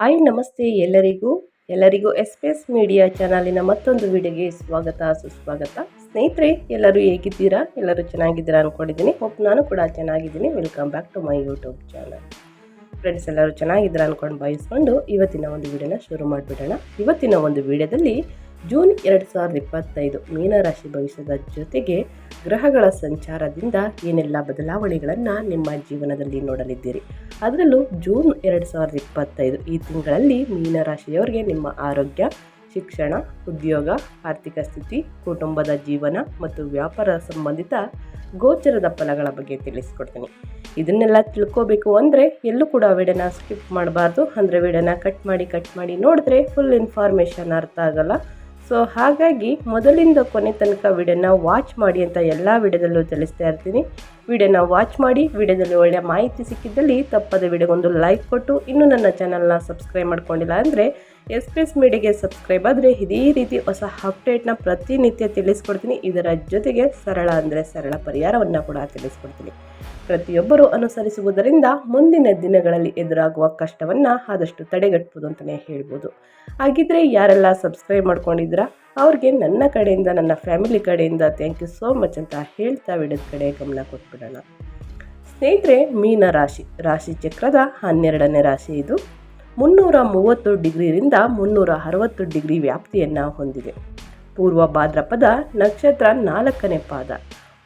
Hi, ನಮಸ್ತೆ ಎಲ್ಲರಿಗೂ. ಎಲ್ಲರಿಗೂ ಎಸ್ ಪಿ ಎಸ್ ಮೀಡಿಯಾ ಚಾನಲಿನ ಮತ್ತೊಂದು ವಿಡಿಯೋಗೆ ಸ್ವಾಗತ, ಸುಸ್ವಾಗತ. ಸ್ನೇಹಿತರೆ, ಎಲ್ಲರೂ ಹೇಗಿದ್ದೀರಾ? ಎಲ್ಲರೂ ಚೆನ್ನಾಗಿದ್ದೀರಾ ಅಂದ್ಕೊಂಡಿದ್ದೀನಿ ಹೋಪ್ ನಾನು ಕೂಡ ಚೆನ್ನಾಗಿದ್ದೀನಿ. Welcome back to my YouTube channel friends ಎಲ್ಲರೂ ಚೆನ್ನಾಗಿದ್ದೀರಾ ಅಂದ್ಕೊಂಡು ಬಯಸ್ಕೊಂಡು ಇವತ್ತಿನ ಒಂದು ವಿಡಿಯೋನ ಶುರು ಮಾಡಿಬಿಡೋಣ. ಇವತ್ತಿನ ಒಂದು ವಿಡಿಯೋದಲ್ಲಿ ಜೂನ್ ಎರಡು ಸಾವಿರದ ಇಪ್ಪತ್ತೈದು ಮೀನರಾಶಿ ಭವಿಷ್ಯದ ಜೊತೆಗೆ ಗ್ರಹಗಳ ಸಂಚಾರದಿಂದ ಏನೆಲ್ಲ ಬದಲಾವಣೆಗಳನ್ನು ನಿಮ್ಮ ಜೀವನದಲ್ಲಿ ನೋಡಲಿದ್ದೀರಿ? ಅದರಲ್ಲೂ ಜೂನ್ ಎರಡು ಸಾವಿರದ ಇಪ್ಪತ್ತೈದು ಈ ತಿಂಗಳಲ್ಲಿ ಮೀನರಾಶಿಯವರಿಗೆ ನಿಮ್ಮ ಆರೋಗ್ಯ, ಶಿಕ್ಷಣ, ಉದ್ಯೋಗ, ಆರ್ಥಿಕ ಸ್ಥಿತಿ, ಕುಟುಂಬದ ಜೀವನ ಮತ್ತು ವ್ಯಾಪಾರ ಸಂಬಂಧಿತ ಗೋಚರದ ಫಲಗಳ ಬಗ್ಗೆ ತಿಳಿಸ್ಕೊಡ್ತೀನಿ. ಇದನ್ನೆಲ್ಲ ತಿಳ್ಕೋಬೇಕು ಅಂದರೆ ಎಲ್ಲೂ ಕೂಡ ವಿಡಿಯೋನ ಸ್ಕಿಪ್ ಮಾಡಬಾರ್ದು. ಅಂದರೆ ವಿಡಿಯೋನ ಕಟ್ ಮಾಡಿ ಕಟ್ ಮಾಡಿ ನೋಡಿದ್ರೆ ಫುಲ್ ಇನ್ಫಾರ್ಮೇಷನ್ ಅರ್ಥ ಆಗಲ್ಲ. ಸೊ ಹಾಗಾಗಿ ಮೊದಲಿಂದ ಕೊನೆ ತನಕ ವಿಡಿಯೋನ ವಾಚ್ ಮಾಡಿ ಅಂತ ಎಲ್ಲ ವಿಡಿಯೋದಲ್ಲೂ ತಿಳಿಸ್ತಾ ಇರ್ತೀನಿ. ವಿಡಿಯೋನ ವಾಚ್ ಮಾಡಿ, ವಿಡಿಯೋದಲ್ಲಿ ಒಳ್ಳೆಯ ಮಾಹಿತಿ ಸಿಕ್ಕಿದ್ದಲ್ಲಿ ತಪ್ಪದ ವಿಡಿಯೋಗೊಂದು ಲೈಕ್ ಕೊಟ್ಟು, ಇನ್ನೂ ನನ್ನ ಚಾನಲ್ನ ಸಬ್ಸ್ಕ್ರೈಬ್ ಮಾಡ್ಕೊಂಡಿಲ್ಲ ಅಂದರೆ ಎಸ್ ಮೀಡಿಯಾಗೆ ಸಬ್ಸ್ಕ್ರೈಬ್ ಆದರೆ ಇದೇ ರೀತಿ ಹೊಸ ಅಪ್ಡೇಟ್ನ ಪ್ರತಿನಿತ್ಯ ತಿಳಿಸ್ಕೊಡ್ತೀನಿ. ಇದರ ಜೊತೆಗೆ ಸರಳ ಅಂದರೆ ಸರಳ ಪರಿಹಾರವನ್ನು ಕೂಡ ತಿಳಿಸ್ಕೊಡ್ತೀನಿ. ಪ್ರತಿಯೊಬ್ಬರು ಅನುಸರಿಸುವುದರಿಂದ ಮುಂದಿನ ದಿನಗಳಲ್ಲಿ ಎದುರಾಗುವ ಕಷ್ಟವನ್ನು ಆದಷ್ಟು ತಡೆಗಟ್ಬೋದು ಅಂತಲೇ ಹೇಳ್ಬೋದು. ಹಾಗಿದ್ರೆ ಯಾರೆಲ್ಲ ಸಬ್ಸ್ಕ್ರೈಬ್ ಮಾಡ್ಕೊಂಡಿದ್ದೀರಾ, ಅವ್ರಿಗೆ ನನ್ನ ಕಡೆಯಿಂದ, ನನ್ನ ಫ್ಯಾಮಿಲಿ ಕಡೆಯಿಂದ ಥ್ಯಾಂಕ್ ಯು ಸೋ ಮಚ್ ಅಂತ ಹೇಳ್ತಾ ವಿಡಿಯೋದ ಕಡೆ ಗಮನ ಕೊಟ್ಬಿಡೋಣ. ಸ್ನೇಹಿತರೆ, ಮೀನ ರಾಶಿ ರಾಶಿ ಚಕ್ರದ ಹನ್ನೆರಡನೇ ರಾಶಿ ಇದು. ಮುನ್ನೂರ ಮೂವತ್ತು ಡಿಗ್ರಿಯಿಂದ ಮುನ್ನೂರ ಅರವತ್ತು ಡಿಗ್ರಿ ವ್ಯಾಪ್ತಿಯನ್ನು ಹೊಂದಿದೆ. ಪೂರ್ವ ಭಾದ್ರಪದ ನಕ್ಷತ್ರ ನಾಲ್ಕನೇ ಪಾದ.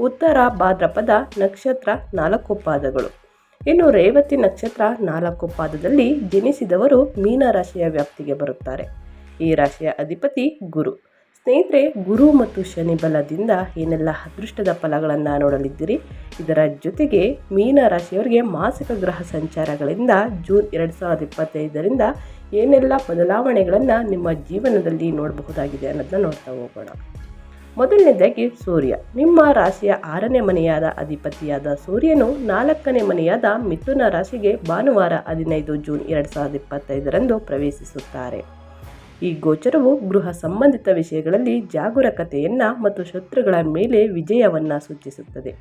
ಉತ್ತರ ಭಾದ್ರಪದ ನಕ್ಷತ್ರ ನಾಲ್ಕು ಪಾದಗಳು. ಇನ್ನು ರೇವತಿ ನಕ್ಷತ್ರ ನಾಲ್ಕು ಪಾದದಲ್ಲಿ ಜನಿಸಿದವರು ಮೀನ ರಾಶಿಯ ವ್ಯಾಪ್ತಿಗೆ ಬರುತ್ತಾರೆ. ಈ ರಾಶಿಯ ಅಧಿಪತಿ ಗುರು. ಸ್ನೇಹಿತರೆ, ಗುರು ಮತ್ತು ಶನಿ ಬಲದಿಂದ ಏನೆಲ್ಲ ಅದೃಷ್ಟದ ಫಲಗಳನ್ನು ನೋಡಲಿದ್ದೀರಿ? ಇದರ ಜೊತೆಗೆ ಮೀನ ರಾಶಿಯವರಿಗೆ ಮಾಸಿಕ ಗ್ರಹ ಸಂಚಾರಗಳಿಂದ ಜೂನ್ ಎರಡು ಸಾವಿರದ ಇಪ್ಪತ್ತೈದರಿಂದ ಏನೆಲ್ಲ ಬದಲಾವಣೆಗಳನ್ನು ನಿಮ್ಮ ಜೀವನದಲ್ಲಿ ನೋಡಬಹುದಾಗಿದೆ ಅನ್ನೋದನ್ನ ನೋಡ್ತಾ ಹೋಗೋಣ. ಮೊದಲನೇದಾಗಿ ಸೂರ್ಯ. ನಿಮ್ಮ ರಾಶಿಯ ಆರನೇ ಮನೆಯಾದ ಅಧಿಪತಿಯಾದ ಸೂರ್ಯನು ನಾಲ್ಕನೇ ಮನೆಯಾದ ಮಿಥುನ ರಾಶಿಗೆ ಭಾನುವಾರ ಹದಿನೈದು ಜೂನ್ ಎರಡು ಸಾವಿರದ ಇಪ್ಪತ್ತೈದರಂದು ಪ್ರವೇಶಿಸುತ್ತಾರೆ. ಈ ಗೋಚರವು ಗೃಹ ಸಂಬಂಧಿತ ವಿಷಯಗಳಲ್ಲಿ ಜಾಗರೂಕತೆಯನ್ನು ಮತ್ತು ಶತ್ರುಗಳ ಮೇಲೆ ವಿಜಯವನ್ನು ಸೂಚಿಸುತ್ತದೆ.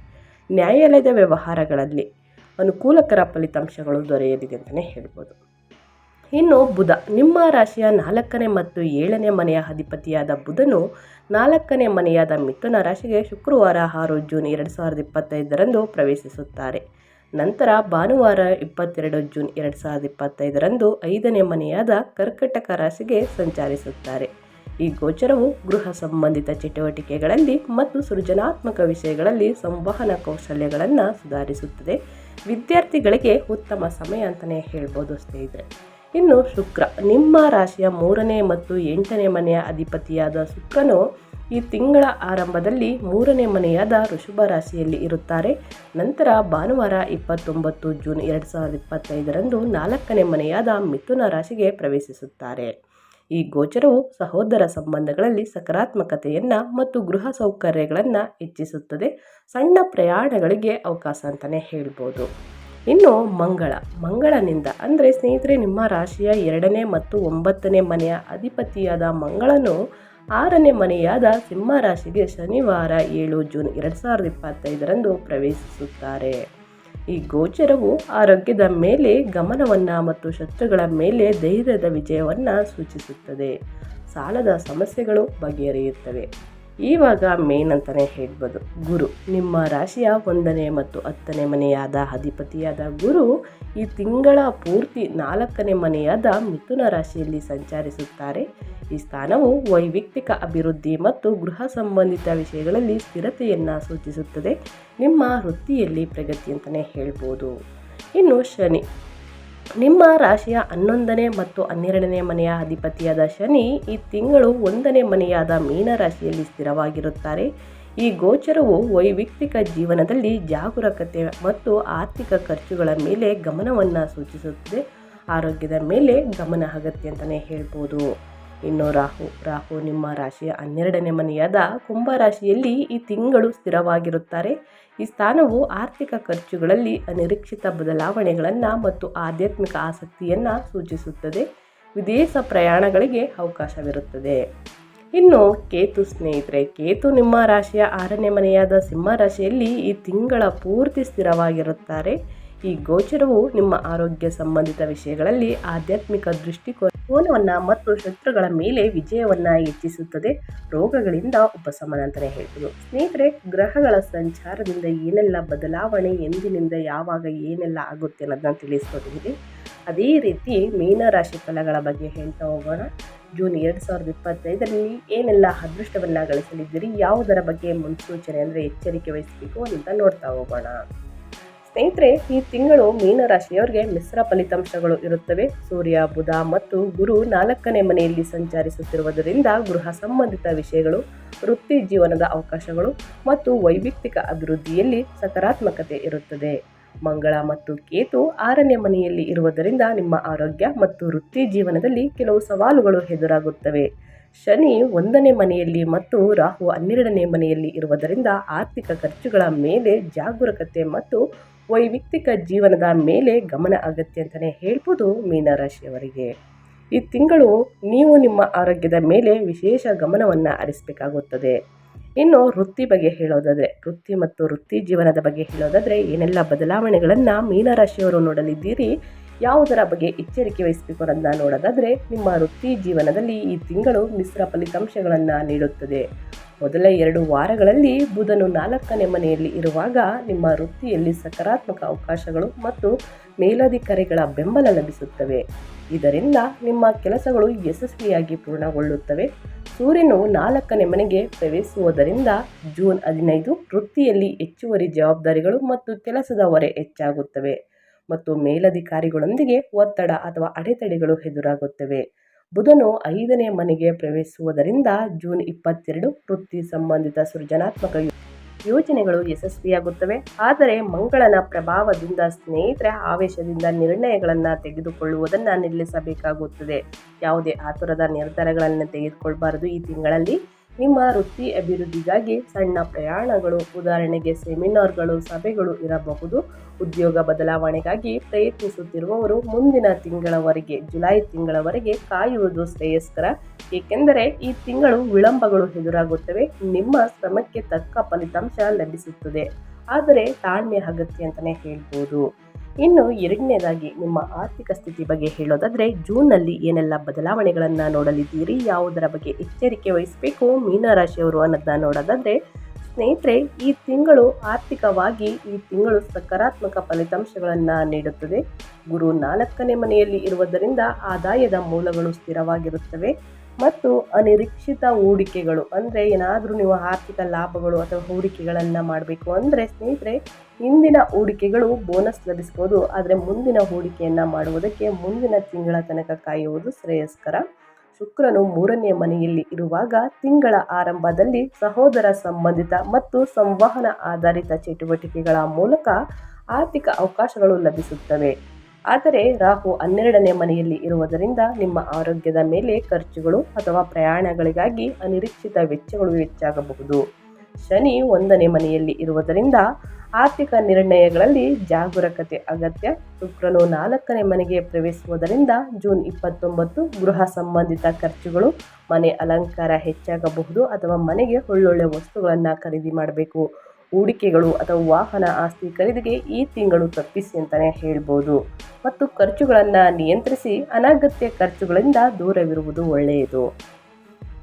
ನ್ಯಾಯಾಲಯದ ವ್ಯವಹಾರಗಳಲ್ಲಿ ಅನುಕೂಲಕರ ಫಲಿತಾಂಶಗಳು ದೊರೆಯಲಿದೆ ಅಂತಲೇ ಹೇಳ್ಬೋದು. ಇನ್ನು ಬುಧ. ನಿಮ್ಮ ರಾಶಿಯ ನಾಲ್ಕನೇ ಮತ್ತು ಏಳನೇ ಮನೆಯ ಅಧಿಪತಿಯಾದ ಬುಧನು ನಾಲ್ಕನೇ ಮನೆಯಾದ ಮಿಥುನ ರಾಶಿಗೆ ಶುಕ್ರವಾರ ಆರು ಜೂನ್ ಎರಡು ಸಾವಿರದ ಇಪ್ಪತ್ತೈದರಂದು ಪ್ರವೇಶಿಸುತ್ತಾರೆ. ನಂತರ ಭಾನುವಾರ ಇಪ್ಪತ್ತೆರಡು ಜೂನ್ ಎರಡು ಸಾವಿರದ ಇಪ್ಪತ್ತೈದರಂದು ಐದನೇ ಮನೆಯಾದ ಕರ್ಕಟಕ ರಾಶಿಗೆ ಸಂಚರಿಸುತ್ತಾರೆ. ಈ ಗೋಚರವು ಗೃಹ ಸಂಬಂಧಿತ ಚಟುವಟಿಕೆಗಳಲ್ಲಿ ಮತ್ತು ಸೃಜನಾತ್ಮಕ ವಿಷಯಗಳಲ್ಲಿ ಸಂವಹನ ಕೌಶಲ್ಯಗಳನ್ನು ಸುಧಾರಿಸುತ್ತದೆ. ವಿದ್ಯಾರ್ಥಿಗಳಿಗೆ ಉತ್ತಮ ಸಮಯ ಅಂತಲೇ ಹೇಳ್ಬೋದು ಸ್ನೇಹಿತರೆ. ಇನ್ನು ಶುಕ್ರ. ನಿಮ್ಮ ರಾಶಿಯ ಮೂರನೇ ಮತ್ತು ಎಂಟನೇ ಮನೆಯ ಅಧಿಪತಿಯಾದ ಶುಕ್ರನು ಈ ತಿಂಗಳ ಆರಂಭದಲ್ಲಿ ಮೂರನೇ ಮನೆಯಾದ ಋಷಭ ರಾಶಿಯಲ್ಲಿ ಇರುತ್ತಾರೆ. ನಂತರ ಭಾನುವಾರ ಇಪ್ಪತ್ತೊಂಬತ್ತು ಜೂನ್ ಎರಡು ಸಾವಿರದ ಇಪ್ಪತ್ತೈದರಂದು ನಾಲ್ಕನೇ ಮನೆಯಾದ ಮಿಥುನ ರಾಶಿಗೆ ಪ್ರವೇಶಿಸುತ್ತಾರೆ. ಈ ಗೋಚರವು ಸಹೋದರ ಸಂಬಂಧಗಳಲ್ಲಿ ಸಕಾರಾತ್ಮಕತೆಯನ್ನು ಮತ್ತು ಗೃಹ ಸೌಕರ್ಯಗಳನ್ನು ಹೆಚ್ಚಿಸುತ್ತದೆ. ಸಣ್ಣ ಪ್ರಯಾಣಗಳಿಗೆ ಅವಕಾಶ ಅಂತಲೇ ಹೇಳ್ಬೋದು. ಇನ್ನು ಮಂಗಳ. ಮಂಗಳನಿಂದ, ಅಂದರೆ ಸ್ನೇಹಿತರೆ, ನಿಮ್ಮ ರಾಶಿಯ ಎರಡನೇ ಮತ್ತು ಒಂಬತ್ತನೇ ಮನೆಯ ಅಧಿಪತಿಯಾದ ಮಂಗಳನು ಆರನೇ ಮನೆಯಾದ ಸಿಂಹ ರಾಶಿಗೆ ಶನಿವಾರ ಏಳು ಜೂನ್ ಎರಡು ಸಾವಿರದ ಇಪ್ಪತ್ತೈದರಂದು ಪ್ರವೇಶಿಸುತ್ತಾರೆ. ಈ ಗೋಚರವು ಆರೋಗ್ಯದ ಮೇಲೆ, ಗಮನವನ್ನು ಮತ್ತು ಶತ್ರುಗಳ ಮೇಲೆ ಧೈರ್ಯದ ವಿಜಯವನ್ನು ಸೂಚಿಸುತ್ತದೆ. ಸಾಲದ ಸಮಸ್ಯೆಗಳು ಬಗೆಹರಿಯುತ್ತವೆ. ಇವಾಗ ಮೇನ್ ಅಂತಲೇ ಹೇಳ್ಬೋದು. ಗುರು, ನಿಮ್ಮ ರಾಶಿಯ ಒಂದನೇ ಮತ್ತು ಹತ್ತನೇ ಮನೆಯಾದ ಅಧಿಪತಿಯಾದ ಗುರು, ಈ ತಿಂಗಳ ಪೂರ್ತಿ ನಾಲ್ಕನೇ ಮನೆಯಾದ ಮಿಥುನ ರಾಶಿಯಲ್ಲಿ ಸಂಚರಿಸುತ್ತಾರೆ. ಈ ಸ್ಥಾನವು ವೈಯಕ್ತಿಕ ಅಭಿವೃದ್ಧಿ ಮತ್ತು ಗೃಹ ಸಂಬಂಧಿತ ವಿಷಯಗಳಲ್ಲಿ ಸ್ಥಿರತೆಯನ್ನು ಸೂಚಿಸುತ್ತದೆ. ನಿಮ್ಮ ವೃತ್ತಿಯಲ್ಲಿ ಪ್ರಗತಿ ಅಂತಲೇ ಹೇಳ್ಬೋದು. ಇನ್ನು ಶನಿ ನಿಮ್ಮ ರಾಶಿಯ ಹನ್ನೊಂದನೇ ಮತ್ತು ಹನ್ನೆರಡನೇ ಮನೆಯ ಅಧಿಪತಿಯಾದ ಶನಿ ಈ ತಿಂಗಳು ಒಂದನೇ ಮನೆಯಾದ ಮೀನ ರಾಶಿಯಲ್ಲಿ ಸ್ಥಿರವಾಗಿರುತ್ತಾರೆ. ಈ ಗೋಚರವು ವೈಯಕ್ತಿಕ ಜೀವನದಲ್ಲಿ ಜಾಗರೂಕತೆ ಮತ್ತು ಆರ್ಥಿಕ ಖರ್ಚುಗಳ ಮೇಲೆ ಗಮನವನ್ನು ಸೂಚಿಸುತ್ತದೆ. ಆರೋಗ್ಯದ ಮೇಲೆ ಗಮನ ಅಗತ್ಯ ಅಂತಲೇ ಹೇಳ್ಬೋದು. ಇನ್ನು ರಾಹು ರಾಹು ನಿಮ್ಮ ರಾಶಿಯ ಹನ್ನೆರಡನೇ ಮನೆಯಾದ ಕುಂಭ ರಾಶಿಯಲ್ಲಿ ಈ ತಿಂಗಳು ಸ್ಥಿರವಾಗಿರುತ್ತಾರೆ. ಈ ಸ್ಥಾನವು ಆರ್ಥಿಕ ಖರ್ಚುಗಳಲ್ಲಿ ಅನಿರೀಕ್ಷಿತ ಬದಲಾವಣೆಗಳನ್ನು ಮತ್ತು ಆಧ್ಯಾತ್ಮಿಕ ಆಸಕ್ತಿಯನ್ನು ಸೂಚಿಸುತ್ತದೆ. ವಿದೇಶ ಪ್ರಯಾಣಗಳಿಗೆ ಅವಕಾಶವಿರುತ್ತದೆ. ಇನ್ನು ಕೇತು ಸ್ನೇಹಿತರೆ, ಕೇತು ನಿಮ್ಮ ರಾಶಿಯ ಆರನೇ ಮನೆಯಾದ ಸಿಂಹ ರಾಶಿಯಲ್ಲಿ ಈ ತಿಂಗಳ ಪೂರ್ತಿ ಸ್ಥಿರವಾಗಿರುತ್ತಾರೆ. ಈ ಗೋಚರವು ನಿಮ್ಮ ಆರೋಗ್ಯ ಸಂಬಂಧಿತ ವಿಷಯಗಳಲ್ಲಿ ಆಧ್ಯಾತ್ಮಿಕ ದೃಷ್ಟಿಕೋನವನ್ನು ಮತ್ತು ಶತ್ರುಗಳ ಮೇಲೆ ವಿಜಯವನ್ನು ಹೆಚ್ಚಿಸುತ್ತದೆ. ರೋಗಗಳಿಂದ ಉಪಶಮನ ಅಂತಲೇ ಹೇಳ್ಬೋದು. ಸ್ನೇಹಿತರೆ, ಗ್ರಹಗಳ ಸಂಚಾರದಿಂದ ಏನೆಲ್ಲ ಬದಲಾವಣೆ, ಎಂದಿನಿಂದ ಯಾವಾಗ ಏನೆಲ್ಲ ಆಗುತ್ತೆ ಅನ್ನೋದನ್ನ ತಿಳಿಸ್ಕೊಟ್ಟಿದ್ದೀವಿ ಅದೇ ರೀತಿ ಮೀನರಾಶಿ ಫಲಗಳ ಬಗ್ಗೆ ಹೇಳ್ತಾ ಹೋಗೋಣ. ಜೂನ್ ಎರಡು ಸಾವಿರದ ಇಪ್ಪತ್ತೈದರಲ್ಲಿ ಏನೆಲ್ಲ ಅದೃಷ್ಟವನ್ನು ಗಳಿಸಲಿದ್ದೀರಿ? ಯಾವುದರ ಬಗ್ಗೆ ಮುನ್ಸೂಚನೆ ಅಂದರೆ ಎಚ್ಚರಿಕೆ ವಹಿಸಬೇಕು ಅಂತ ನೋಡ್ತಾ ಹೋಗೋಣ. ಸ್ನೇಹಿತರೆ, ಈ ತಿಂಗಳು ಮೀನರಾಶಿಯವರಿಗೆ ಮಿಶ್ರ ಫಲಿತಾಂಶಗಳು ಇರುತ್ತವೆ. ಸೂರ್ಯ, ಬುಧ ಮತ್ತು ಗುರು ನಾಲ್ಕನೇ ಮನೆಯಲ್ಲಿ ಸಂಚರಿಸುತ್ತಿರುವುದರಿಂದ ಗೃಹ ಸಂಬಂಧಿತ ವಿಷಯಗಳು, ವೃತ್ತಿ ಜೀವನದ ಅವಕಾಶಗಳು ಮತ್ತು ವೈಯಕ್ತಿಕ ಅಭಿವೃದ್ಧಿಯಲ್ಲಿ ಸಕಾರಾತ್ಮಕತೆ ಇರುತ್ತದೆ. ಮಂಗಳ ಮತ್ತು ಕೇತು ಆರನೇ ಮನೆಯಲ್ಲಿ ಇರುವುದರಿಂದ ನಿಮ್ಮ ಆರೋಗ್ಯ ಮತ್ತು ವೃತ್ತಿ ಜೀವನದಲ್ಲಿ ಕೆಲವು ಸವಾಲುಗಳು ಎದುರಾಗುತ್ತವೆ. ಶನಿ ಒಂದನೇ ಮನೆಯಲ್ಲಿ ಮತ್ತು ರಾಹು ಹನ್ನೆರಡನೇ ಮನೆಯಲ್ಲಿ ಇರುವುದರಿಂದ ಆರ್ಥಿಕ ಖರ್ಚುಗಳ ಮೇಲೆ ಜಾಗರೂಕತೆ ಮತ್ತು ವೈಯಕ್ತಿಕ ಜೀವನದ ಮೇಲೆ ಗಮನ ಅಗತ್ಯ ಅಂತಲೇ ಹೇಳ್ಬೋದು ಮೀನರಾಶಿಯವರಿಗೆ. ಈ ತಿಂಗಳು ನೀವು ನಿಮ್ಮ ಆರೋಗ್ಯದ ಮೇಲೆ ವಿಶೇಷ ಗಮನವನ್ನು ಹರಿಸಬೇಕಾಗುತ್ತದೆ. ಇನ್ನು ವೃತ್ತಿ ಬಗ್ಗೆ ಹೇಳೋದಾದರೆ, ವೃತ್ತಿ ಮತ್ತು ವೃತ್ತಿ ಜೀವನದ ಬಗ್ಗೆ ಹೇಳೋದಾದರೆ ಏನೆಲ್ಲ ಬದಲಾವಣೆಗಳನ್ನು ಮೀನರಾಶಿಯವರು ನೋಡಲಿದ್ದೀರಿ? ಯಾವುದರ ಬಗ್ಗೆ ಎಚ್ಚರಿಕೆ ವಹಿಸಬೇಕು ಅನ್ನೋದನ್ನ ನೋಡೋದಾದರೆ ನಿಮ್ಮ ವೃತ್ತಿ ಜೀವನದಲ್ಲಿ ಈ ತಿಂಗಳು ಮಿಶ್ರ ಫಲಿತಾಂಶಗಳನ್ನು ನೀಡುತ್ತದೆ. ಮೊದಲ ಎರಡು ವಾರಗಳಲ್ಲಿ ಬುಧನು ನಾಲ್ಕನೇ ಮನೆಯಲ್ಲಿ ಇರುವಾಗ ನಿಮ್ಮ ವೃತ್ತಿಯಲ್ಲಿ ಸಕಾರಾತ್ಮಕ ಅವಕಾಶಗಳು ಮತ್ತು ಮೇಲಧಿಕಾರಿಗಳ ಬೆಂಬಲ ಲಭಿಸುತ್ತವೆ. ಇದರಿಂದ ನಿಮ್ಮ ಕೆಲಸಗಳು ಯಶಸ್ವಿಯಾಗಿ ಪೂರ್ಣಗೊಳ್ಳುತ್ತವೆ. ಸೂರ್ಯನು ನಾಲ್ಕನೇ ಮನೆಗೆ ಪ್ರವೇಶಿಸುವುದರಿಂದ ಜೂನ್ ಹದಿನೈದು ವೃತ್ತಿಯಲ್ಲಿ ಹೆಚ್ಚುವರಿ ಜವಾಬ್ದಾರಿಗಳು ಮತ್ತು ಕೆಲಸದ ಹೊರೆ ಹೆಚ್ಚಾಗುತ್ತವೆ. ಮತ್ತು ಮೇಲಧಿಕಾರಿಗಳೊಂದಿಗೆ ಒತ್ತಡ ಅಥವಾ ಅಡೆತಡೆಗಳು ಎದುರಾಗುತ್ತವೆ. ಬುಧನು ಐದನೇ ಮನೆಗೆ ಪ್ರವೇಶಿಸುವುದರಿಂದ ಜೂನ್ ಇಪ್ಪತ್ತೆರಡು ವೃತ್ತಿ ಸಂಬಂಧಿತ ಸೃಜನಾತ್ಮಕ ಯೋಜನೆಗಳು ಯಶಸ್ವಿಯಾಗುತ್ತವೆ. ಆದರೆ ಮಂಗಳನ ಪ್ರಭಾವದಿಂದ ಸ್ನೇಹಿತರ ಆವೇಶದಿಂದ ನಿರ್ಣಯಗಳನ್ನು ತೆಗೆದುಕೊಳ್ಳುವುದನ್ನು ನಿಲ್ಲಿಸಬೇಕಾಗುತ್ತದೆ. ಯಾವುದೇ ಆತುರದ ನಿರ್ಧಾರಗಳನ್ನು ತೆಗೆದುಕೊಳ್ಬಾರದು ಈ ತಿಂಗಳಲ್ಲಿ. ನಿಮ್ಮ ವೃತ್ತಿ ಅಭಿವೃದ್ಧಿಗಾಗಿ ಸಣ್ಣ ಪ್ರಯಾಣಗಳು, ಉದಾಹರಣೆಗೆ ಸೆಮಿನಾರ್ಗಳು, ಸಭೆಗಳು ಇರಬಹುದು. ಉದ್ಯೋಗ ಬದಲಾವಣೆಗಾಗಿ ಪ್ರಯತ್ನಿಸುತ್ತಿರುವವರು ಮುಂದಿನ ತಿಂಗಳವರೆಗೆ, ಜುಲೈ ತಿಂಗಳವರೆಗೆ ಕಾಯುವುದು ಶ್ರೇಯಸ್ಕರ. ಏಕೆಂದರೆ ಈ ತಿಂಗಳು ವಿಳಂಬಗಳು ಎದುರಾಗುತ್ತವೆ, ನಿಮ್ಮ ಶ್ರಮಕ್ಕೆ ತಕ್ಕ ಫಲಿತಾಂಶ ಲಭಿಸುತ್ತದೆ. ಆದರೆ ತಾಳ್ಮೆ ಅಗತ್ಯ ಅಂತಲೇ ಹೇಳ್ಬೋದು. ಇನ್ನು ಎರಡನೇದಾಗಿ ನಿಮ್ಮ ಆರ್ಥಿಕ ಸ್ಥಿತಿ ಬಗ್ಗೆ ಹೇಳೋದಾದರೆ, ಜೂನ್ನಲ್ಲಿ ಏನೆಲ್ಲ ಬದಲಾವಣೆಗಳನ್ನು ನೋಡಲಿದ್ದೀರಿ, ಯಾವುದರ ಬಗ್ಗೆ ಎಚ್ಚರಿಕೆ ವಹಿಸಬೇಕು, ಮೀನರಾಶಿಯವರು ಅನ್ನೋದನ್ನ ನೋಡೋದಾದರೆ, ಸ್ನೇಹಿತರೆ, ಈ ತಿಂಗಳು ಆರ್ಥಿಕವಾಗಿ, ಈ ತಿಂಗಳು ಸಕಾರಾತ್ಮಕ ಫಲಿತಾಂಶಗಳನ್ನು ನೀಡುತ್ತದೆ. ಗುರು ನಾಲ್ಕನೇ ಮನೆಯಲ್ಲಿ ಇರುವುದರಿಂದ ಆದಾಯದ ಮೂಲಗಳು ಸ್ಥಿರವಾಗಿರುತ್ತವೆ. ಮತ್ತು ಅನಿರೀಕ್ಷಿತ ಹೂಡಿಕೆಗಳು, ಅಂದರೆ ಏನಾದರೂ ನೀವು ಆರ್ಥಿಕ ಲಾಭಗಳು ಅಥವಾ ಹೂಡಿಕೆಗಳನ್ನು ಮಾಡಬೇಕು ಅಂದರೆ ಸ್ನೇಹಿತರೆ, ಇಂದಿನ ಹೂಡಿಕೆಗಳು ಬೋನಸ್ ಲಭಿಸ್ಬೋದು. ಆದರೆ ಮುಂದಿನ ಹೂಡಿಕೆಯನ್ನು ಮಾಡುವುದಕ್ಕೆ ಮುಂದಿನ ತಿಂಗಳ ತನಕ ಕಾಯುವುದು ಶ್ರೇಯಸ್ಕರ. ಶುಕ್ರನು ಮೂರನೇ ಮನೆಯಲ್ಲಿ ಇರುವಾಗ ತಿಂಗಳ ಆರಂಭದಲ್ಲಿ ಸಹೋದರ ಸಂಬಂಧಿತ ಮತ್ತು ಸಂವಹನ ಆಧಾರಿತ ಚಟುವಟಿಕೆಗಳ ಮೂಲಕ ಆರ್ಥಿಕ ಅವಕಾಶಗಳು ಲಭಿಸುತ್ತವೆ. ಆದರೆ ರಾಹು ಹನ್ನೆರಡನೇ ಮನೆಯಲ್ಲಿ ಇರುವುದರಿಂದ ನಿಮ್ಮ ಆರೋಗ್ಯದ ಮೇಲೆ ಖರ್ಚುಗಳು ಅಥವಾ ಪ್ರಯಾಣಗಳಿಗಾಗಿ ಅನಿರೀಕ್ಷಿತ ವೆಚ್ಚಗಳು ಹೆಚ್ಚಾಗಬಹುದು. ಶನಿ ಒಂದನೇ ಮನೆಯಲ್ಲಿ ಇರುವುದರಿಂದ ಆರ್ಥಿಕ ನಿರ್ಣಯಗಳಲ್ಲಿ ಜಾಗರೂಕತೆ ಅಗತ್ಯ. ಶುಕ್ರನು ನಾಲ್ಕನೇ ಮನೆಗೆ ಪ್ರವೇಶಿಸುವುದರಿಂದ ಜೂನ್ ಇಪ್ಪತ್ತೊಂಬತ್ತು ಗೃಹ ಸಂಬಂಧಿತ ಖರ್ಚುಗಳು, ಮನೆ ಅಲಂಕಾರ ಹೆಚ್ಚಾಗಬಹುದು ಅಥವಾ ಮನೆಗೆ ಒಳ್ಳೊಳ್ಳೆ ವಸ್ತುಗಳನ್ನು ಖರೀದಿ ಮಾಡಬೇಕು. ಹೂಡಿಕೆಗಳು ಅಥವಾ ವಾಹನ ಆಸ್ತಿ ಖರೀದಿಗೆ ಈ ತಿಂಗಳು ತಪ್ಪಿಸಿ ಅಂತಲೇ ಹೇಳ್ಬೋದು. ಮತ್ತು ಖರ್ಚುಗಳನ್ನು ನಿಯಂತ್ರಿಸಿ ಅನಗತ್ಯ ಖರ್ಚುಗಳಿಂದ ದೂರವಿರುವುದು ಒಳ್ಳೆಯದು.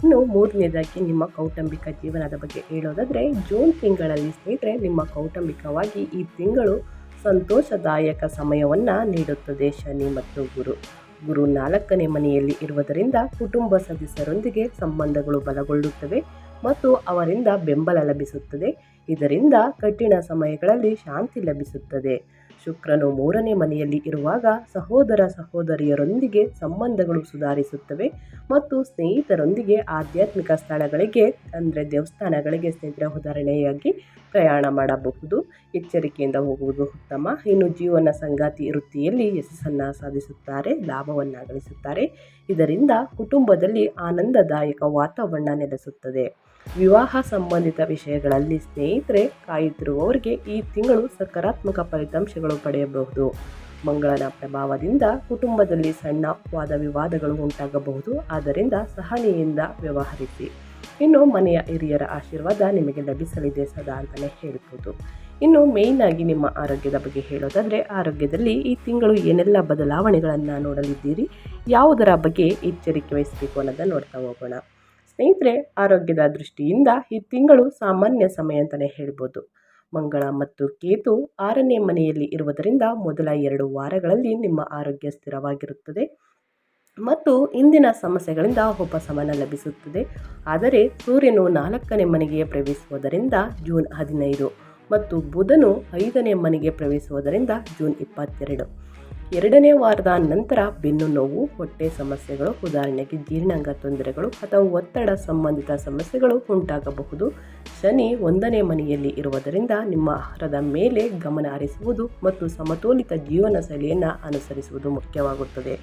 ಇನ್ನು ಮೂರನೇದಾಗಿ ನಿಮ್ಮ ಕೌಟುಂಬಿಕ ಜೀವನದ ಬಗ್ಗೆ ಹೇಳೋದಾದರೆ, ಜೂನ್ ತಿಂಗಳಲ್ಲಿ ಸ್ನೇಹಿತರೆ, ನಿಮ್ಮ ಕೌಟುಂಬಿಕವಾಗಿ ಈ ತಿಂಗಳು ಸಂತೋಷದಾಯಕ ಸಮಯವನ್ನು ನೀಡುತ್ತದೆ ಶನಿ ಮತ್ತು ಗುರು. ಗುರು ನಾಲ್ಕನೇ ಮನೆಯಲ್ಲಿ ಇರುವುದರಿಂದ ಕುಟುಂಬ ಸದಸ್ಯರೊಂದಿಗೆ ಸಂಬಂಧಗಳು ಬಲಗೊಳ್ಳುತ್ತವೆ. ಮತ್ತು ಅವರಿಂದ ಬೆಂಬಲ ಲಭಿಸುತ್ತದೆ. ಇದರಿಂದ ಕಠಿಣ ಸಮಯಗಳಲ್ಲಿ ಶಾಂತಿ ಲಭಿಸುತ್ತದೆ. ಶುಕ್ರನು ಮೂರನೇ ಮನೆಯಲ್ಲಿ ಇರುವಾಗ ಸಹೋದರ ಸಹೋದರಿಯರೊಂದಿಗೆ ಸಂಬಂಧಗಳು ಸುಧಾರಿಸುತ್ತವೆ ಮತ್ತು ಸ್ನೇಹಿತರೊಂದಿಗೆ ಆಧ್ಯಾತ್ಮಿಕ ಸ್ಥಳಗಳಿಗೆ, ಅಂದರೆ ದೇವಸ್ಥಾನಗಳಿಗೆ ಸ್ನೇಹಿತರ ಉದಾಹರಣೆಯಾಗಿ ಪ್ರಯಾಣ ಮಾಡಬಹುದು. ಎಚ್ಚರಿಕೆಯಿಂದ ಹೋಗುವುದು ಉತ್ತಮ. ಇನ್ನು ಜೀವನ ಸಂಗಾತಿ ವೃತ್ತಿಯಲ್ಲಿ ಯಶಸ್ಸನ್ನು ಸಾಧಿಸುತ್ತಾರೆ ಲಾಭವನ್ನು ಗಳಿಸುತ್ತಾರೆ ಇದರಿಂದ ಕುಟುಂಬದಲ್ಲಿ ಆನಂದದಾಯಕ ವಾತಾವರಣ ನೆಲೆಸುತ್ತದೆ. ವಿವಾಹ ಸಂಬಂಧಿತ ವಿಷಯಗಳಲ್ಲಿ ಸ್ನೇಹಿತರೆ ಕಾಯುತ್ತಿರುವವರಿಗೆ ಈ ತಿಂಗಳು ಸಕಾರಾತ್ಮಕ ಫಲಿತಾಂಶಗಳು ಪಡೆಯಬಹುದು. ಮಂಗಳನ ಪ್ರಭಾವದಿಂದ ಕುಟುಂಬದಲ್ಲಿ ಸಣ್ಣ ವಾದ ವಿವಾದಗಳು ಉಂಟಾಗಬಹುದು. ಆದ್ದರಿಂದ ಸಹನೆಯಿಂದ ವ್ಯವಹರಿಸಿ. ಇನ್ನು ಮನೆಯ ಹಿರಿಯರ ಆಶೀರ್ವಾದ ನಿಮಗೆ ಲಭಿಸಲಿದೆ ಸದಾ ಅಂತಲೇ ಹೇಳ್ಬೋದು. ಇನ್ನು ಮೇಯ್ನ್ ಆಗಿ ನಿಮ್ಮ ಆರೋಗ್ಯದ ಬಗ್ಗೆ ಹೇಳೋದಾದರೆ, ಆರೋಗ್ಯದಲ್ಲಿ ಈ ತಿಂಗಳು ಏನೆಲ್ಲ ಬದಲಾವಣೆಗಳನ್ನು ನೋಡಲಿದ್ದೀರಿ? ಯಾವುದರ ಬಗ್ಗೆ ಎಚ್ಚರಿಕೆ ವಹಿಸಬೇಕು ಅನ್ನೋದನ್ನು ನೋಡ್ತಾ ಹೋಗೋಣ. ಸ್ನೇಹಿತರೆ, ಆರೋಗ್ಯದ ದೃಷ್ಟಿಯಿಂದ ಈ ತಿಂಗಳು ಸಾಮಾನ್ಯ ಸಮಯ ಅಂತಲೇ ಹೇಳ್ಬೋದು. ಮಂಗಳ ಮತ್ತು ಕೇತು ಆರನೇ ಮನೆಯಲ್ಲಿ ಇರುವುದರಿಂದ ಮೊದಲ ಎರಡು ವಾರಗಳಲ್ಲಿ ನಿಮ್ಮ ಆರೋಗ್ಯ ಸ್ಥಿರವಾಗಿರುತ್ತದೆ ಮತ್ತು ಇಂದಿನ ಸಮಸ್ಯೆಗಳಿಂದ ಉಪಶಮನ ಲಭಿಸುತ್ತದೆ. ಆದರೆ ಸೂರ್ಯನು ನಾಲ್ಕನೇ ಮನೆಗೆ ಪ್ರವೇಶಿಸುವುದರಿಂದ ಜೂನ್ ಹದಿನೈದು ಮತ್ತು ಬುಧನು ಐದನೇ ಮನೆಗೆ ಪ್ರವೇಶಿಸುವುದರಿಂದ ಜೂನ್ ಇಪ್ಪತ್ತೆರಡು. ಎರಡನೇ ವಾರದ ನಂತರ ಬೆನ್ನು ನೋವು, ಹೊಟ್ಟೆ ಸಮಸ್ಯೆಗಳು, ಉದಾಹರಣೆಗೆ ಜೀರ್ಣಾಂಗ ತೊಂದರೆಗಳು ಅಥವಾ ಒತ್ತಡ ಸಂಬಂಧಿತ ಸಮಸ್ಯೆಗಳು ಉಂಟಾಗಬಹುದು. ಶನಿ ಒಂದನೇ ಮನೆಯಲ್ಲಿ ಇರುವುದರಿಂದ ನಿಮ್ಮ ಆಹಾರದ ಮೇಲೆ ಗಮನ ಹರಿಸುವುದು ಮತ್ತು ಸಮತೋಲಿತ ಜೀವನ ಶೈಲಿಯನ್ನು ಅನುಸರಿಸುವುದು ಮುಖ್ಯವಾಗುತ್ತದೆ.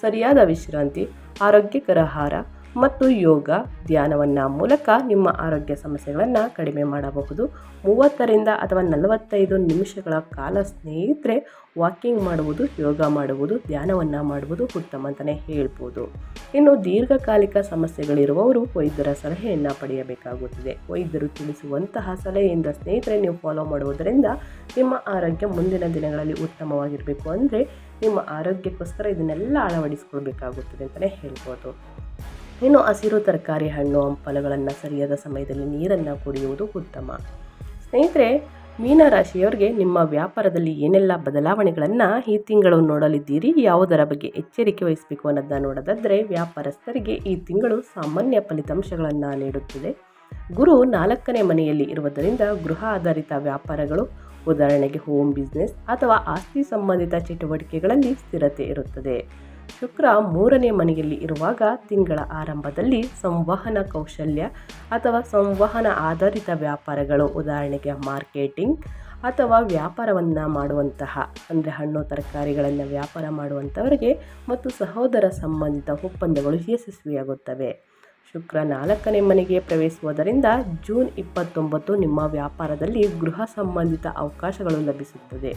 ಸರಿಯಾದ ವಿಶ್ರಾಂತಿ, ಆರೋಗ್ಯಕರ ಆಹಾರ ಮತ್ತು ಯೋಗ ಧ್ಯಾನವನ್ನ ಮೂಲಕ ನಿಮ್ಮ ಆರೋಗ್ಯ ಸಮಸ್ಯೆಗಳನ್ನು ಕಡಿಮೆ ಮಾಡಬಹುದು. ಮೂವತ್ತರಿಂದ ಅಥವಾ ನಲವತ್ತೈದು ನಿಮಿಷಗಳ ಕಾಲ ಸ್ನೇಹಿತರೆ, ವಾಕಿಂಗ್ ಮಾಡುವುದು, ಯೋಗ ಮಾಡುವುದು, ಧ್ಯಾನವನ್ನು ಮಾಡುವುದು ಉತ್ತಮ ಅಂತಲೇ ಹೇಳ್ಬೋದು. ಇನ್ನು ದೀರ್ಘಕಾಲಿಕ ಸಮಸ್ಯೆಗಳಿರುವವರು ವೈದ್ಯರ ಸಲಹೆಯನ್ನು ಪಡೆಯಬೇಕಾಗುತ್ತದೆ. ವೈದ್ಯರು ತಿಳಿಸುವಂತಹ ಸಲಹೆಯಿಂದ ಸ್ನೇಹಿತರೆ, ನೀವು ಫಾಲೋ ಮಾಡುವುದರಿಂದ ನಿಮ್ಮ ಆರೋಗ್ಯ ಮುಂದಿನ ದಿನಗಳಲ್ಲಿ ಉತ್ತಮವಾಗಿರಬೇಕು ಅಂದರೆ ನಿಮ್ಮ ಆರೋಗ್ಯಕ್ಕೋಸ್ಕರ ಇದನ್ನೆಲ್ಲ ಅಳವಡಿಸ್ಕೊಳ್ಬೇಕಾಗುತ್ತದೆ ಅಂತಲೇ ಹೇಳ್ಬೋದು. ಇನ್ನು ಹಸಿರು ತರಕಾರಿ ಹಣ್ಣು ಹಂಪಲುಗಳನ್ನು ಸರಿಯಾದ ಸಮಯದಲ್ಲಿ ನೀರನ್ನು ಕುಡಿಯುವುದು ಉತ್ತಮ. ಸ್ನೇಹಿತರೆ ಮೀನರಾಶಿಯವರಿಗೆ ನಿಮ್ಮ ವ್ಯಾಪಾರದಲ್ಲಿ ಏನೆಲ್ಲ ಬದಲಾವಣೆಗಳನ್ನು ಈ ತಿಂಗಳು ನೋಡಲಿದ್ದೀರಿ? ಯಾವುದರ ಬಗ್ಗೆ ಎಚ್ಚರಿಕೆ ವಹಿಸಬೇಕು ಅನ್ನೋದನ್ನ ನೋಡೋದಾದರೆ ವ್ಯಾಪಾರಸ್ಥರಿಗೆ ಈ ತಿಂಗಳು ಸಾಮಾನ್ಯ ಫಲಿತಾಂಶಗಳನ್ನು ನೀಡುತ್ತದೆ. ಗುರು ನಾಲ್ಕನೇ ಮನೆಯಲ್ಲಿ ಇರುವುದರಿಂದ ಗೃಹ ಆಧಾರಿತ ವ್ಯಾಪಾರಗಳು, ಉದಾಹರಣೆಗೆ ಹೋಮ್ ಬಿಸ್ನೆಸ್ ಅಥವಾ ಆಸ್ತಿ ಸಂಬಂಧಿತ ಚಟುವಟಿಕೆಗಳಲ್ಲಿ ಸ್ಥಿರತೆ ಇರುತ್ತದೆ. ಶುಕ್ರ ಮೂರನೇ ಮನೆಯಲ್ಲಿ ಇರುವಾಗ ತಿಂಗಳ ಆರಂಭದಲ್ಲಿ ಸಂವಹನ ಕೌಶಲ್ಯ ಅಥವಾ ಸಂವಹನ ಆಧಾರಿತ ವ್ಯಾಪಾರಗಳು, ಉದಾಹರಣೆಗೆ ಮಾರ್ಕೆಟಿಂಗ್ ಅಥವಾ ವ್ಯಾಪಾರವನ್ನು ಮಾಡುವಂತಹ, ಅಂದರೆ ಹಣ್ಣು, ತರಕಾರಿಗಳನ್ನು ವ್ಯಾಪಾರ ಮಾಡುವಂಥವರಿಗೆ ಮತ್ತು ಸಹೋದರ ಸಂಬಂಧಿತ ಒಪ್ಪಂದಗಳು ಯಶಸ್ವಿಯಾಗುತ್ತವೆ. ಶುಕ್ರ ನಾಲ್ಕನೇ ಮನೆಗೆ ಪ್ರವೇಶಿಸುವುದರಿಂದ ಜೂನ್ ಇಪ್ಪತ್ತೊಂಬತ್ತು ನಿಮ್ಮ ವ್ಯಾಪಾರದಲ್ಲಿ ಗೃಹ ಸಂಬಂಧಿತ ಅವಕಾಶಗಳು ಲಭಿಸುತ್ತದೆ.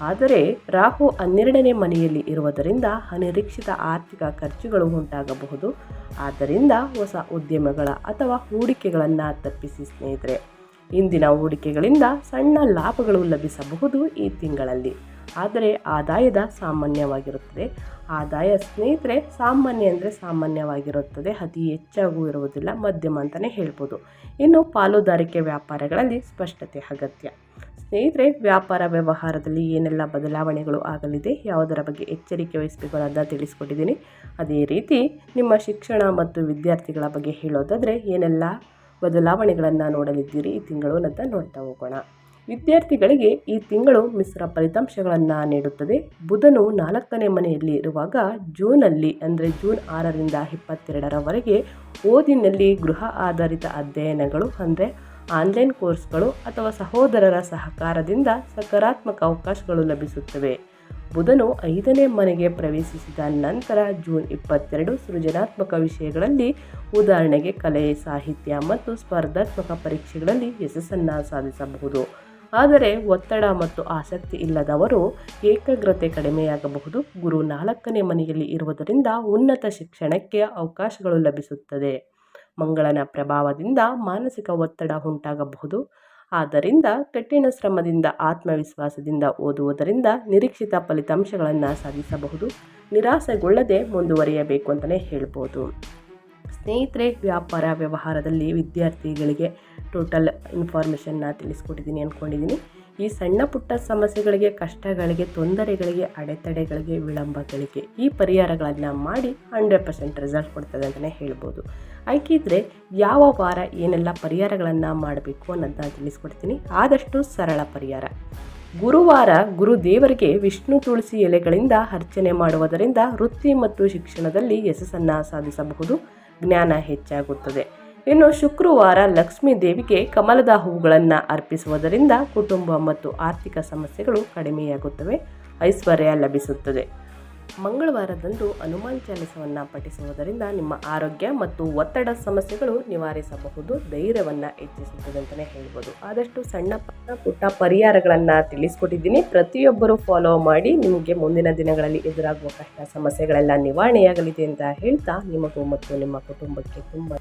ಆದರೆ ರಾಹು ಹನ್ನೆರಡನೇ ಮನೆಯಲ್ಲಿ ಇರುವುದರಿಂದ ಅನಿರೀಕ್ಷಿತ ಆರ್ಥಿಕ ಖರ್ಚುಗಳು ಉಂಟಾಗಬಹುದು. ಆದ್ದರಿಂದ ಹೊಸ ಉದ್ಯಮಗಳ ಅಥವಾ ಹೂಡಿಕೆಗಳನ್ನು ತಪ್ಪಿಸಿ ಸ್ನೇಹಿತರೆ, ಇಂದಿನ ಹೂಡಿಕೆಗಳಿಂದ ಸಣ್ಣ ಲಾಭಗಳು ಲಭಿಸಬಹುದು ಈ ತಿಂಗಳಲ್ಲಿ. ಆದರೆ ಆದಾಯದ ಸಾಮಾನ್ಯವಾಗಿರುತ್ತದೆ. ಆದಾಯ ಸ್ನೇಹಿತರೆ, ಸಾಮಾನ್ಯ ಅಂದರೆ ಸಾಮಾನ್ಯವಾಗಿರುತ್ತದೆ. ಅತಿ ಹೆಚ್ಚಾಗೂ ಇರುವುದಿಲ್ಲ, ಮಧ್ಯಮ ಅಂತಲೇ ಹೇಳ್ಬೋದು. ಇನ್ನು ಪಾಲುದಾರಿಕೆ ವ್ಯಾಪಾರಗಳಲ್ಲಿ ಸ್ಪಷ್ಟತೆ ಅಗತ್ಯ. ಸ್ನೇಹಿತರೆ, ವ್ಯಾಪಾರ ವ್ಯವಹಾರದಲ್ಲಿ ಏನೆಲ್ಲ ಬದಲಾವಣೆಗಳು ಆಗಲಿದೆ, ಯಾವುದರ ಬಗ್ಗೆ ಎಚ್ಚರಿಕೆ ವಹಿಸಬೇಕು ಅನ್ನೋದನ್ನ ತಿಳಿಸ್ಕೊಟ್ಟಿದ್ದೀನಿ. ಅದೇ ರೀತಿ, ನಿಮ್ಮ ಶಿಕ್ಷಣ ಮತ್ತು ವಿದ್ಯಾರ್ಥಿಗಳ ಬಗ್ಗೆ ಹೇಳೋದಾದರೆ, ಏನೆಲ್ಲ ಬದಲಾವಣೆಗಳನ್ನು ನೋಡಲಿದ್ದೀರಿ ಈ ತಿಂಗಳು ಅಂತ ನೋಡ್ತಾ ಹೋಗೋಣ. ವಿದ್ಯಾರ್ಥಿಗಳಿಗೆ ಈ ತಿಂಗಳು ಮಿಶ್ರ ಫಲಿತಾಂಶಗಳನ್ನು ನೀಡುತ್ತದೆ. ಬುಧನು ನಾಲ್ಕನೇ ಮನೆಯಲ್ಲಿ ಇರುವಾಗ ಜೂನಲ್ಲಿ ಅಂದರೆ ಜೂನ್ ಆರರಿಂದ ಇಪ್ಪತ್ತೆರಡರವರೆಗೆ ಓದಿನಲ್ಲಿ ಗೃಹ ಆಧಾರಿತ ಅಧ್ಯಯನಗಳು, ಅಂದರೆ ಆನ್ಲೈನ್ ಕೋರ್ಸ್ಗಳು ಅಥವಾ ಸಹೋದರರ ಸಹಕಾರದಿಂದ ಸಕಾರಾತ್ಮಕ ಅವಕಾಶಗಳು ಲಭಿಸುತ್ತವೆ. ಬುಧನು ಐದನೇ ಮನೆಗೆ ಪ್ರವೇಶಿಸಿದ ನಂತರ ಜೂನ್ ಇಪ್ಪತ್ತೆರಡು ಸೃಜನಾತ್ಮಕ ವಿಷಯಗಳಲ್ಲಿ ಉದಾಹರಣೆಗೆ ಕಲೆ, ಸಾಹಿತ್ಯ ಮತ್ತು ಸ್ಪರ್ಧಾತ್ಮಕ ಪರೀಕ್ಷೆಗಳಲ್ಲಿ ಯಶಸ್ಸನ್ನು ಸಾಧಿಸಬಹುದು. ಆದರೆ ಒತ್ತಡ ಮತ್ತು ಆಸಕ್ತಿ ಇಲ್ಲದವರು ಏಕಾಗ್ರತೆ ಕಡಿಮೆಯಾಗಬಹುದು. ಗುರು ನಾಲ್ಕನೇ ಮನೆಯಲ್ಲಿ ಇರುವುದರಿಂದ ಉನ್ನತ ಶಿಕ್ಷಣಕ್ಕೆ ಅವಕಾಶಗಳು ಲಭಿಸುತ್ತದೆ. ಮಂಗಳನ ಪ್ರಭಾವದಿಂದ ಮಾನಸಿಕ ಒತ್ತಡ ಉಂಟಾಗಬಹುದು. ಆದ್ದರಿಂದ ಕಠಿಣ ಶ್ರಮದಿಂದ, ಆತ್ಮವಿಶ್ವಾಸದಿಂದ ಓದುವುದರಿಂದ ನಿರೀಕ್ಷಿತ ಫಲಿತಾಂಶಗಳನ್ನು ಸಾಧಿಸಬಹುದು. ನಿರಾಸೆಗೊಳ್ಳದೆ ಮುಂದುವರಿಯಬೇಕು ಅಂತಲೇ ಹೇಳ್ಬೋದು. ಸ್ನೇಹಿತರೆ, ವ್ಯಾಪಾರ ವ್ಯವಹಾರದಲ್ಲಿ ವಿದ್ಯಾರ್ಥಿಗಳಿಗೆ ಟೋಟಲ್ ಇನ್ಫಾರ್ಮೇಷನ್ನ ತಿಳಿಸ್ಕೊಟ್ಟಿದ್ದೀನಿ ಅಂದ್ಕೊಂಡಿದ್ದೀನಿ ಈ ಸಣ್ಣ ಪುಟ್ಟ ಸಮಸ್ಯೆಗಳಿಗೆ, ಕಷ್ಟಗಳಿಗೆ, ತೊಂದರೆಗಳಿಗೆ, ಅಡೆತಡೆಗಳಿಗೆ ವಿಳಂಬಗಳಿಗೆ ಈ ಪರಿಹಾರಗಳನ್ನು ಮಾಡಿ ಹಂಡ್ರೆಡ್ ಪರ್ಸೆಂಟ್ ರಿಸಲ್ಟ್ ಕೊಡ್ತದೆ ಅಂತಲೇ ಹೇಳ್ಬೋದು. ಹಾಗಿದ್ರೆ ಯಾವ ವಾರ ಏನೆಲ್ಲ ಪರಿಹಾರಗಳನ್ನು ಮಾಡಬೇಕು ಅನ್ನೋದನ್ನ ತಿಳಿಸ್ಕೊಡ್ತೀನಿ. ಆದಷ್ಟು ಸರಳ ಪರಿಹಾರ. ಗುರುವಾರ ಗುರುದೇವರಿಗೆ ವಿಷ್ಣು ತುಳಸಿ ಎಲೆಗಳಿಂದ ಅರ್ಚನೆ ಮಾಡುವುದರಿಂದ ವೃತ್ತಿ ಮತ್ತು ಶಿಕ್ಷಣದಲ್ಲಿ ಯಶಸ್ಸನ್ನು ಸಾಧಿಸಬಹುದು. ಜ್ಞಾನ ಹೆಚ್ಚಾಗುತ್ತದೆ. ಇನ್ನು ಶುಕ್ರವಾರ ಲಕ್ಷ್ಮೀ ದೇವಿಗೆ ಕಮಲದ ಹೂಗಳನ್ನು ಅರ್ಪಿಸುವುದರಿಂದ ಕುಟುಂಬ ಮತ್ತು ಆರ್ಥಿಕ ಸಮಸ್ಯೆಗಳು ಕಡಿಮೆಯಾಗುತ್ತವೆ, ಐಶ್ವರ್ಯ ಲಭಿಸುತ್ತದೆ. ಮಂಗಳವಾರದಂದು ಹನುಮಾನ್ ಚಾಲಿಸವನ್ನು ಪಠಿಸುವುದರಿಂದ ನಿಮ್ಮ ಆರೋಗ್ಯ ಮತ್ತು ಒತ್ತಡ ಸಮಸ್ಯೆಗಳು ನಿವಾರಿಸಬಹುದು, ಧೈರ್ಯವನ್ನು ಹೆಚ್ಚಿಸುತ್ತದೆ ಅಂತಲೇ ಹೇಳ್ಬೋದು. ಆದಷ್ಟು ಸಣ್ಣ ಪುಟ್ಟ ಪರಿಹಾರಗಳನ್ನು ತಿಳಿಸ್ಕೊಟ್ಟಿದ್ದೀನಿ. ಪ್ರತಿಯೊಬ್ಬರೂ ಫಾಲೋ ಮಾಡಿ ನಿಮಗೆ ಮುಂದಿನ ದಿನಗಳಲ್ಲಿ ಎದುರಾಗುವ ಕಷ್ಟ ಸಮಸ್ಯೆಗಳೆಲ್ಲ ನಿವಾರಣೆಯಾಗಲಿದೆ ಅಂತ ಹೇಳ್ತಾ ನಿಮಗೂ ಮತ್ತು ನಿಮ್ಮ ಕುಟುಂಬಕ್ಕೆ ತುಂಬ